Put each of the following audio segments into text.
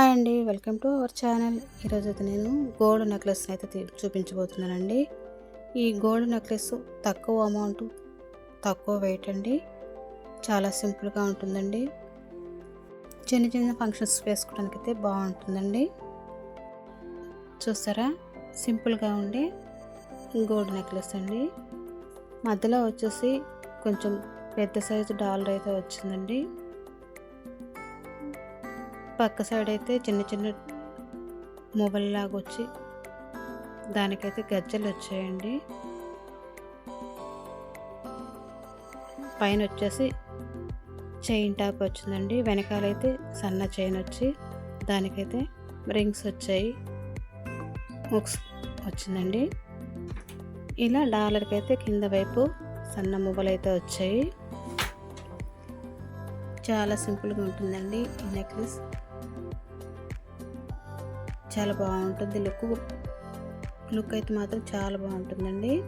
Hi అండి welcome to our channel. ఈరోజు అయితే నేను గోల్డ్ నెక్లెస్ అయితే చూపించబోతున్నానండి. ఈ గోల్డ్ నెక్లెస్ తక్కువ అమౌంట్ తక్కువ వెయిట్ అండి. చాలా సింపుల్గా ఉంటుందండి. చిన్న చిన్న ఫంక్షన్స్ వేసుకోవడానికి అయితే బాగుంటుందండి. చూస్తారా? సింపుల్గా ఉండే గోల్డ్ నెక్లెస్ అండి. మధ్యలో వచ్చేసి కొంచెం పెద్ద సైజు డాలర్ అయితే వచ్చిందండి. పక్క సైడ్ అయితే చిన్న చిన్న మొబల్లాగా వచ్చి దానికైతే గజ్జలు వచ్చాయండి పైన వచ్చేసి చైన్ టాప్ వచ్చిందండి. వెనకాలైతే సన్న చైన్ వచ్చి దానికైతే రింగ్స్ వచ్చాయి. ముక్స్ వచ్చిందండి. ఇలా డాలర్కి అయితే కింద వైపు సన్న మొబైల్ అయితే వచ్చాయి. చాలా సింపుల్గా ఉంటుందండి ఈ నెక్లెస్. చాలా బాగుంటుంది. లుక్ లుక్ అయితే మాత్రం చాలా బాగుంటుందండి.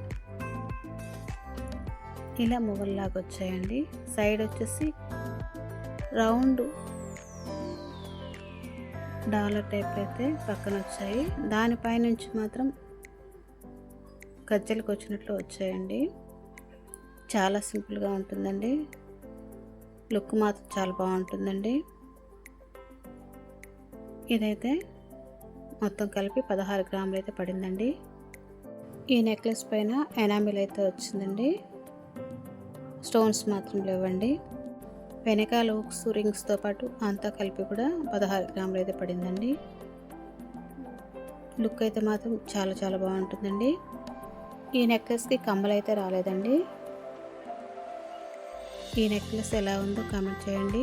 ఇలా మొబైల్ వచ్చాయండి. సైడ్ వచ్చేసి రౌండ్ డాలర్ టైప్ అయితే పక్కన వచ్చాయి. దానిపై నుంచి మాత్రం గజ్జలకు వచ్చినట్లు వచ్చాయండి. చాలా సింపుల్గా ఉంటుందండి. లుక్ మాత్రం చాలా బాగుంటుందండి. ఇదైతే మొత్తం కలిపి పదహారు గ్రాములు అయితే పడిందండి. ఈ నెక్లెస్ పైన ఎనామిల్ అయితే వచ్చిందండి. స్టోన్స్ మాత్రం లేవండి. వెనకాల హుక్స్ రింగ్స్తో పాటు అంతా కలిపి కూడా పదహారు గ్రాములు అయితే పడిందండి. లుక్ అయితే మాత్రం చాలా చాలా బాగుంటుందండి. ఈ నెక్లెస్కి కమ్మలు అయితే రాలేదండి. ఈ నెక్లెస్ ఎలా ఉందో కామెంట్ చేయండి.